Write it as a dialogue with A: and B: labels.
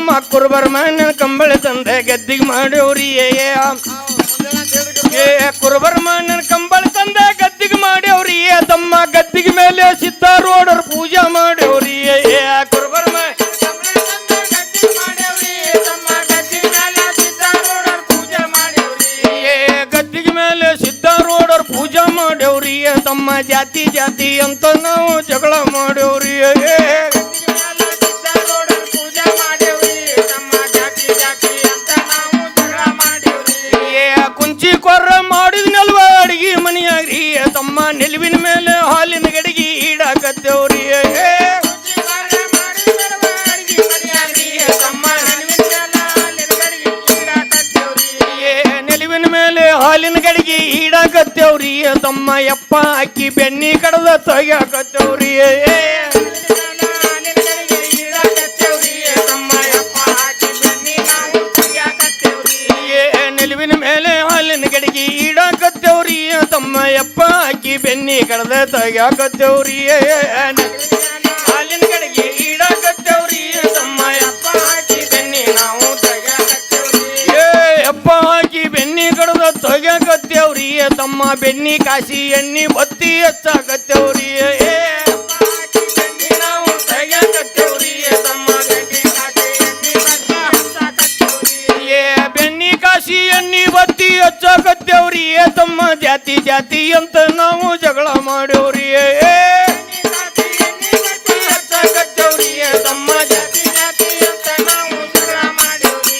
A: ಕುರುಬರ ನನ್ನ ಕಂಬಳಿ ತಂದೆ ಗದ್ದಿಗೆ ಮಾಡೋರಿ ಏ ಏ ಕುರುಬರ ಮಣ್ಣಿನ ಕಂಬಳಿ ತಂದೆ ಗದ್ದಿಗೆ ಮಾಡ್ಯವ್ರಿ ತಮ್ಮ ಗದ್ದಿಗೆ ಮೇಲೆ ಸಿದ್ಧಾರೂಢರ ಪೂಜೆ ಮಾಡ್ಯವ್ರಿ ಏ ಏ ಕುರುಬರ ಮ- ಏ ಗದ್ದಿಗೆ ಮೇಲೆ ಸಿದ್ಧಾರೂಢರ ಪೂಜೆ ಮಾಡ್ಯವ್ರಿ ತಮ್ಮ ಜಾತಿ ಜಾತಿ ಅಂತ ನಾವು ಜಗಳ ಮಾಡ್ಯವ್ರಿ ಕುಂಚಿ ಕೊರ್ರ ಮಾಡಿದ್ನಲ್ವ ಅಡಿಗೆ ಮನೆಯಾಗ್ರಿ. ತಮ್ಮ ನಿಲುವಿನ ಮೇಲೆ ಹಾಲಿನ ಗಡಿಗೆ ಈಡಾಕತ್ತೇವ್ರಿ. ನಿಲುವಿನ ಮೇಲೆ ಹಾಲಿನ ಗಡಿಗೆ ಈಡಾಕತ್ತೇವ್ರಿ. ತಮ್ಮ ಯಪ್ಪ ಅಕ್ಕಿ ಬೆನ್ನಿ ಕಡದ ತೆಗ್ಯಾಕತ್ತೇವ್ರಿ ಯಪ್ಪ ಅಕ್ಕಿ ಬೆನ್ನಿ ಕಡದ ತಗ್ಯಾಕತ್ತೇವ್ರಿ ಹಾಲಿನ ಕಡೆಗೆ ಈಡಾಕತ್ತೇವ್ರಿ ತಮ್ಮ ಯಪ್ಪ ಅಕ್ಕಿ ಬೆನ್ನಿ ನಾವು ಏ ಯಪ್ಪ ಹಾಕಿ ಬೆನ್ನಿ ಕಡದ ತೆಗ್ಯಾಕತ್ತೇವ್ರಿ ತಮ್ಮ ಬೆನ್ನಿ ಕಾಸಿ ಎಣ್ಣಿ ಬತ್ತಿ ಹಚ್ಚಾಕತ್ತೇವ್ರಿ ಎಣ್ಣಿ ಬತ್ತಿ ಹಚ್ಚಕತ್ತೇವ್ರಿ ತಮ್ಮ ಜಾತಿ ಜಾತಿ ಅಂತ ನಾವು ಜಗಳ ಮಾಡ್ಯವ್ರಿ